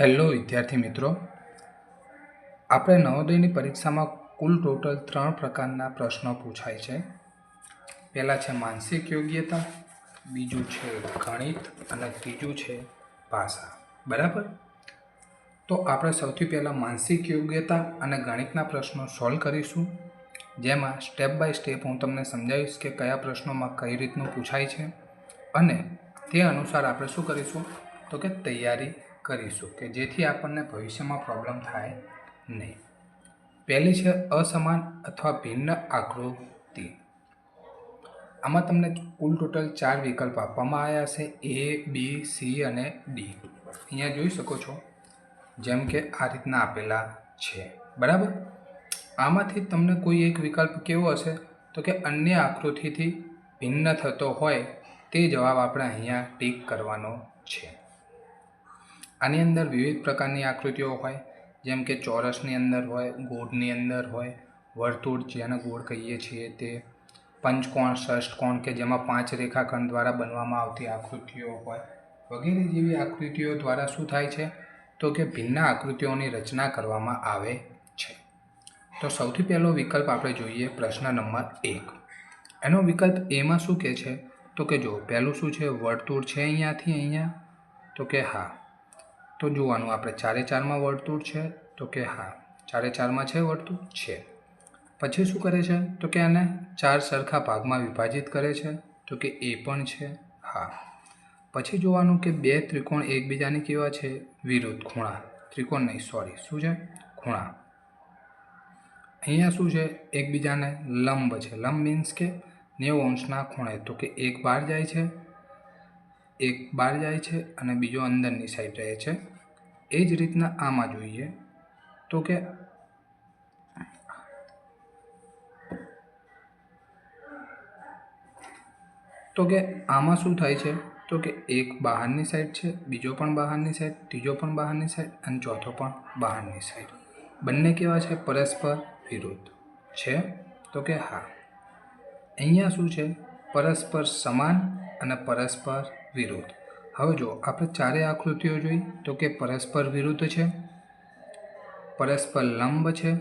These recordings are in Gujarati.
હેલો વિદ્યાર્થી મિત્રો. આપણે નવોદયની પરીક્ષામાં કુલ ટોટલ ત્રણ પ્રકારના પ્રશ્નો પૂછાય છે. પહેલાં છે માનસિક યોગ્યતા, બીજું છે ગણિત અને ત્રીજું છે ભાષા. બરાબર? તો આપણે સૌથી પહેલાં માનસિક યોગ્યતા અને ગણિતના પ્રશ્નો સોલ્વ કરીશું. જેમાં સ્ટેપ બાય સ્ટેપ હું તમને સમજાવીશ કે કયા પ્રશ્નોમાં કઈ રીતનું પૂછાય છે. અને તે અનુસાર આપણે શું કરીશું? તો કે તૈયારી કરીશું કે જેથી આપણને ભવિષ્યમાં પ્રોબ્લેમ થાય નહીં. પહેલી છે અસમાન અથવા ભિન્ન આકૃતિ. આમાં તમને કુલ ટોટલ ચાર વિકલ્પ આપવામાં આવ્યા છે. એ બી સી અને ડી અહીંયા જોઈ શકો છો જેમ કે આ રીતના આપેલા છે. બરાબર? આમાંથી તમને કોઈ એક વિકલ્પ કેવો હશે? તો કે અન્ય આકૃતિથી ભિન્ન થતો હોય તે જવાબ આપણે અહીંયા ટીક કરવાનો છે. આની અંદર વિવિધ પ્રકારની આકૃતિઓ હોય, જેમ કે ચોરસની અંદર હોય, ગોળની અંદર હોય, વર્તુળ જેને ગોળ કહીએ છીએ તે, પંચકોણ ષષ્ટકોણ કે જેમાં પાંચ રેખાખંડ દ્વારા બનવામાં આવતી આકૃતિઓ હોય, વગેરે જેવી આકૃતિઓ દ્વારા શું થાય છે? તો કે ભિન્ન આકૃતિઓની રચના કરવામાં આવે છે. તો સૌથી પહેલો વિકલ્પ આપણે જોઈએ પ્રશ્ન નંબર એક. એનો વિકલ્પ એમાં શું કહે છે? તો કે જો, પહેલું શું છે? વર્તુળ છે અહીંયાથી અહીંયા? તો કે હા. તો જોવાનું, આપણે ચારે ચારમાં વર્તુળ છે, તો કે હા, ચારે ચારમાં છે વર્તુળ? છે. પછી શું કરે છે? તો કે આને ચાર સરખા ભાગમાં વિભાજિત કરે છે, તો કે એ પણ છે, હા. પછી જોવાનું કે બે ત્રિકોણ એકબીજાની કેવા છે? વિરુદ્ધ ખૂણા. ત્રિકોણ નહીં સોરી શું છે? ખૂણા. અહીંયા શું છે? એકબીજાને લંબ છે. લંબ મીન્સ કે નેવું અંશના ખૂણે. તો કે એક બહાર જાય છે એક બહાર જાય છે અને બીજો અંદરની સાઈડ રહે છે. એ જ રીતના આમાં જોઈએ તો કે તો કે આમાં શું થાય છે? તો કે એક બહારની સાઈડ છે, બીજો પણ બહારની સાઈડ ત્રીજો પણ બહારની સાઈડ અને ચોથો પણ બહારની સાઈડ બંને કેવા છે? પરસ્પર વિરુદ્ધ છે. તો કે હા. અહીંયા શું છે? પરસ્પર સમાન અને પરસ્પર વિરુદ્ધ. હવે જો આપણે ચારે આકૃતિઓ જોઈ તો કે પરસ્પર વિરુદ્ધ છે, પરસ્પર લંબ છે,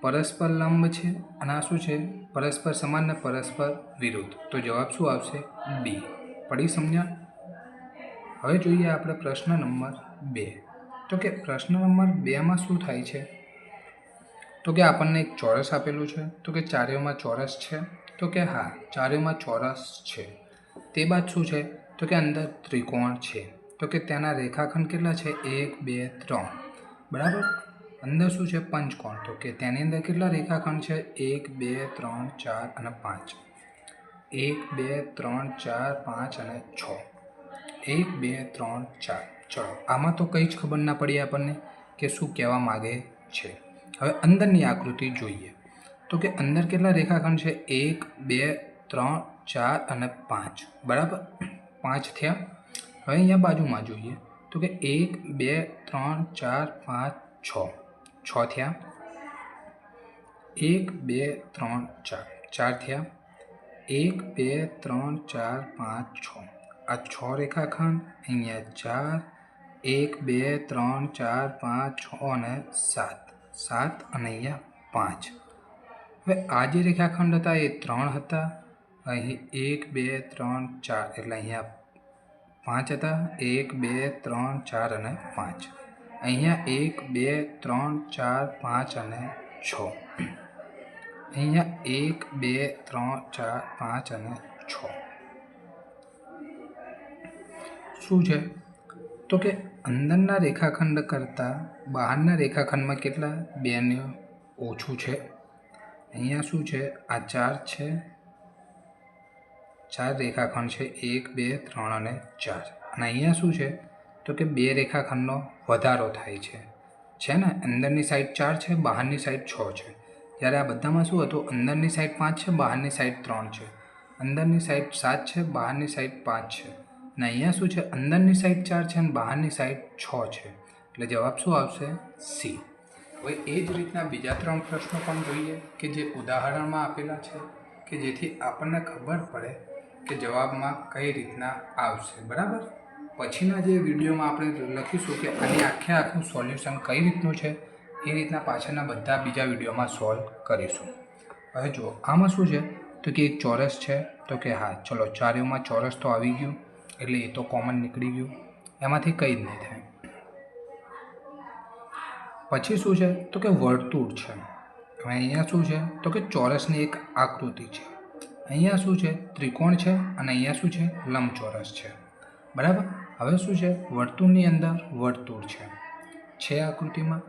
પરસ્પર લંબ છે, અને આ શું છે? પરસ્પર સમાન ને પરસ્પર વિરુદ્ધ. તો જવાબ શું આવશે? બી પડી સમજ્યા હવે જોઈએ આપણે પ્રશ્ન નંબર બે. તો કે પ્રશ્ન નંબર બેમાં શું થાય છે? તો કે આપણને એક ચોરસ આપેલું છે, તો કે ચારેયમાં ચોરસ છે, તો કે હા, ચારેયમાં ચોરસ છે. તે બાદ શું છે? તો કે અંદર ત્રિકોણ છે. તો કે તેના રેખાખંડ કેટલા છે? એક, બે, ત્રણ. બરાબર? અંદર શું છે? પંચકોણ. તો કે તેની અંદર કેટલા રેખાખંડ છે? એક, બે, ત્રણ, ચાર અને પાંચ. એક, બે, ત્રણ, ચાર, પાંચ અને છ. એક, બે, ત્રણ, ચાર. ચલો, આમાં તો કંઈ જ ખબર ના પડી આપણને કે શું કહેવા માગે છે. હવે અંદરની આકૃતિ જોઈએ. તો કે અંદર કેટલા રેખાખંડ છે? એક, બે, ત્રણ ચાર અને પાંચ. બરાબર? પાંચ થયા. હવે અહીંયા બાજુમાં જોઈએ તો કે એક, બે, ત્રણ, ચાર, પાંચ, છ. છ થયા. એક, બે, ત્રણ, ચાર. ચાર થયા. એક, બે, ત્રણ, ચાર, પાંચ, છ. આ છ રેખાખંડ અહીંયા ચાર, એક, બે, ત્રણ, ચાર, પાંચ, છ અને સાત. સાત અને અહીંયા પાંચ. હવે આ જે રેખાખંડ હતા એ ત્રણ હતા. અહીં એક, બે, ત્રણ, ચાર, એટલે અહીંયા પાંચ હતા. એક, બે, ત્રણ, ચાર અને પાંચ. અહીંયા એક, બે, ત્રણ, ચાર, પાંચ અને છ. અહીંયા એક, બે, ત્રણ, ચાર, પાંચ અને છ. શું છે? તો કે અંદરના રેખાખંડ કરતાં બહારના રેખાખંડમાં કેટલા બેને ઓછું છે? અહીંયા શું છે? આ ચાર છે. ચાર રેખાખંડ છે, એક, બે, ત્રણ અને ચાર. અને અહીંયા શું છે? તો કે બે રેખાખંડનો વધારો થાય છે. છે ને? અંદરની સાઈડ ચાર છે, બહારની સાઈડ છ છે. જ્યારે આ બધામાં શું હતું? અંદરની સાઈડ પાંચ છે, બહારની સાઈડ ત્રણ છે. અંદરની સાઈડ સાત છે, બહારની સાઈડ પાંચ છે. અને અહીંયા શું છે? અંદરની સાઈડ ચાર છે અને બહારની સાઈડ છ છે. એટલે જવાબ શું આવશે? સી હવે એ જ રીતના બીજા ત્રણ પ્રશ્નો પણ જોઈએ કે જે ઉદાહરણમાં આપેલા છે કે જેથી આપણને ખબર પડે કે જવાબમાં કઈ રીતના આવશે, બરાબર? પછીના જે વિડીયોમાં આપણે લખીશું કે આની આખે આખું સોલ્યુશન કઈ રીતનું છે, એ રીતના પાછળના બધા બીજા વિડીયોમાં સોલ્વ કરીશું. હવે જુઓ, આમાં શું છે? તો કે એક ચોરસ છે, તો કે હા, ચલો, ચારેયમાં ચોરસ તો આવી ગયું, એટલે એ તો કોમન નીકળી ગયું, એમાંથી કંઈ જ નહીં થાય. પછી શું છે? તો કે વર્તુળ છે. હવે અહીંયા શું છે? તો કે ચોરસની એક આકૃતિ છે. અહીંયા શું છે? ત્રિકોણ છે અને અહીંયા શું છે? લંબચોરસ છે. બરાબર? હવે શું છે? વર્તુળની અંદર વર્તુળ છે. છે આકૃતિમાં?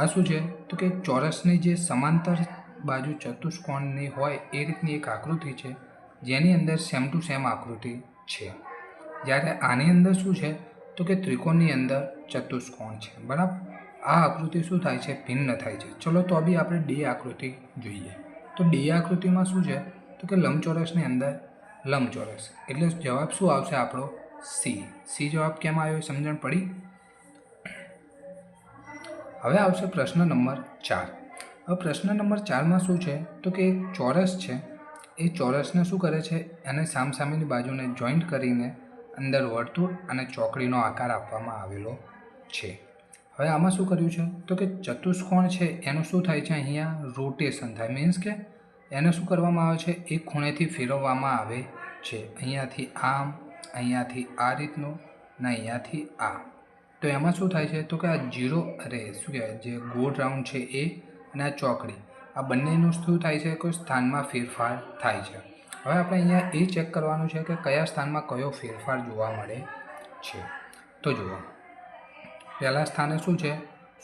આ શું છે? તો કે ચોરસની જે સમાંતર બાજુ ચતુષ્કોણની હોય એ રીતની એક આકૃતિ છે, જેની અંદર સેમ ટુ સેમ આકૃતિ છે. જ્યારે આની અંદર શું છે? તો કે ત્રિકોણની અંદર ચતુષ્કોણ છે. બરાબર? આ આકૃતિ શું થાય છે? ભિન્ન થાય છે. ચલો તો બી આપણે ડી આકૃતિ જોઈએ. તો ડી આકૃતિમાં શું છે? તો કે લંબચોરસની અંદર લંબચોરસ. એટલે જવાબ શું આવશે આપણો? સી. સી જવાબ કેમ આવ્યો? સમજણ પડી? હવે આવશે પ્રશ્ન નંબર ચાર. હવે પ્રશ્ન નંબર ચારમાં શું છે? તો કે એક ચોરસ છે. એ ચોરસને શું કરે છે? એને સામસામેની બાજુને જોઈન્ટ કરીને અંદર વર્તુળ અને ચોકડીનો આકાર આપવામાં આવેલો છે. હવે આમાં શું કર્યું છે? તો કે ચતુષ્કોણ છે. એનું શું થાય છે અહીંયા? રોટેશન થાય. મીન્સ કે એને શું કરવામાં આવે છે? એક ખૂણેથી ફેરવવામાં આવે છે. અહીંયાથી આમ, અહીંયાથી આ રીતનું ને અહીંયાથી આ. તો એમાં શું થાય છે? તો કે આ જીરો અરે શું કહેવાય? જે ગોળ રાઉન્ડ છે એ અને આ ચોકડી. આ બંનેનું શું થાય છે? કોઈ સ્થાનમાં ફેરફાર થાય છે. હવે આપણે અહીંયા એ ચેક કરવાનું છે કે કયા સ્થાનમાં કયો ફેરફાર જોવા મળે છે. તો જુઓ. પહેલાં સ્થાને શું છે?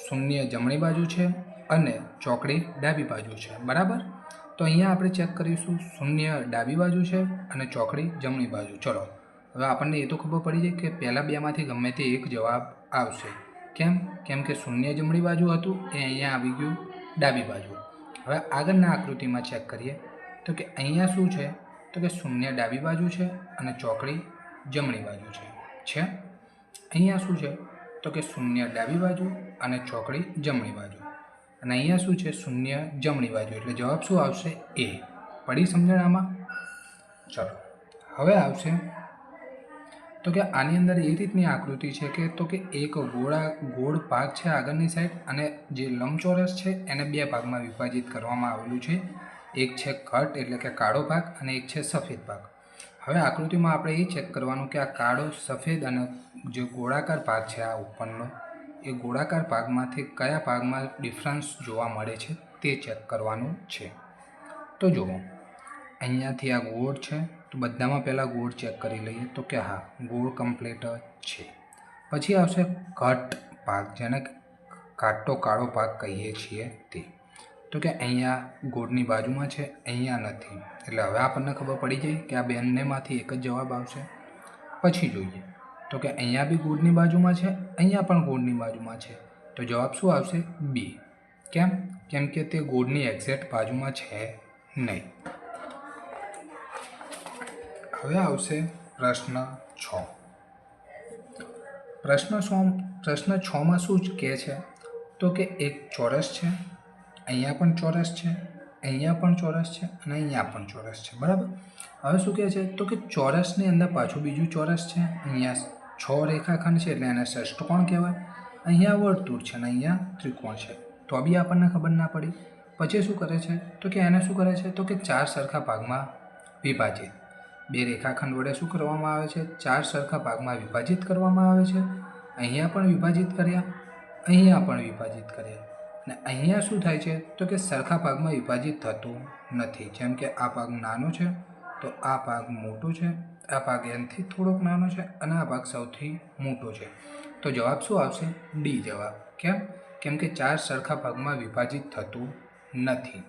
શૂન્ય જમણી બાજુ છે અને ચોકડી ડાબી બાજુ છે. બરાબર? તો અહીંયા આપણે ચેક કરીશું શૂન્ય ડાબી બાજુ છે અને ચોકડી જમણી બાજુ. ચલો, હવે આપણને એ તો ખબર પડી જાય કે પહેલાં બેમાંથી ગમે તે એક જવાબ આવશે. કેમ? કેમ કે શૂન્ય જમણી બાજુ હતું, એ અહીંયા આવી ગયું ડાબી બાજુ. હવે આગળના આકૃતિમાં ચેક કરીએ. તો કે અહીંયા શું છે? તો કે શૂન્ય ડાબી બાજુ છે અને ચોકડી જમણી બાજુ છે. છે? અહીંયા શું છે? તો કે શૂન્ય ડાબી બાજુ અને ચોકડી જમણી બાજુ. અને અહીંયા શું છે? શૂન્ય જમણી બાજુ. એટલે જવાબ શું આવશે? એ પડી સમજણ આમાં? ચલો. હવે આવશે. તો કે આની અંદર એ રીતની આકૃતિ છે કે તો કે એક ગોળા, ગોળ ભાગ છે આગળની સાઈડ અને જે લંબચોરસ છે એને બે ભાગમાં વિભાજિત કરવામાં આવેલું છે. એક છે કટ એટલે કે કાળો ભાગ અને એક છે સફેદ ભાગ. હવે આકૃતિમાં આપણે એ ચેક કરવાનું કે આ કાળો, સફેદ અને જે ગોળાકાર ભાગ છે આ ઉપરનો એ ગોળાકાર ભાગમાંથી કયા ભાગમાં ડિફરન્સ જોવા મળે છે તે ચેક કરવાનું છે. તો જુઓ, અહીંયાથી આ ગોળ છે, તો બધામાં પહેલાં ગોળ ચેક કરી લઈએ તો કે હા, ગોળ કમ્પ્લીટ છે. પછી આવશે કટ ભાગ, જેને કાટો કાળો ભાગ કહીએ છીએ તે. તો કે અહીંયા ગોળની બાજુમાં છે, અહીંયા નથી. એટલે હવે આપણને ખબર પડી જાય કે આ બંનેમાંથી એક જ જવાબ આવશે. પછી જોઈએ. તો કે અહીંયા બી ગુડની બાજુમાં છે, અહીંયા પણ ગુડની બાજુમાં છે. તો જવાબ શું આવશે? બી કેમ? કેમ કે તે ગુડની એક્ઝેક્ટ બાજુમાં છે નહીં. હવે આવશે પ્રશ્ન છ. પ્રશ્ન છ પ્રશ્ન છમાં શું કહે છે? તો કે એક ચોરસ છે, અહીંયા પણ ચોરસ છે, અહીંયા પણ ચોરસ છે અને અહીંયા પણ ચોરસ છે. બરાબર? હવે શું કહે છે? તો કે ચોરસની અંદર પાછું બીજું ચોરસ છે, અહીંયા છ રેખાખંડ છે એટલે એને ષષ્ટકોણ કહેવાય? અહીંયા વર્તુળ છે અને અહીંયા ત્રિકોણ છે. તો બી આપણને ખબર ના પડી. પછી શું કરે છે? તો કે એને શું કરે છે? તો કે ચાર સરખા ભાગમાં વિભાજિત. બે રેખાખંડ વડે શું કરવામાં આવે છે? ચાર સરખા ભાગમાં વિભાજિત કરવામાં આવે છે. અહીંયા પણ વિભાજિત કર્યા, અહીંયા પણ વિભાજિત કર્યા. અને અહીંયા શું થાય છે? તો કે સરખા ભાગમાં વિભાજિત થતું નથી. જેમ કે આ ભાગ નાનો છે, તો આ ભાગ મોટો છે આ ભાગ એનથી થોડોક નાનો છે અને આ ભાગ સૌથી મોટો છે. તો જવાબ શું આવશે? ડી જવાબ. કેમ? કેમ કે ચાર સરખા ભાગમાં વિભાજિત થતું નથી.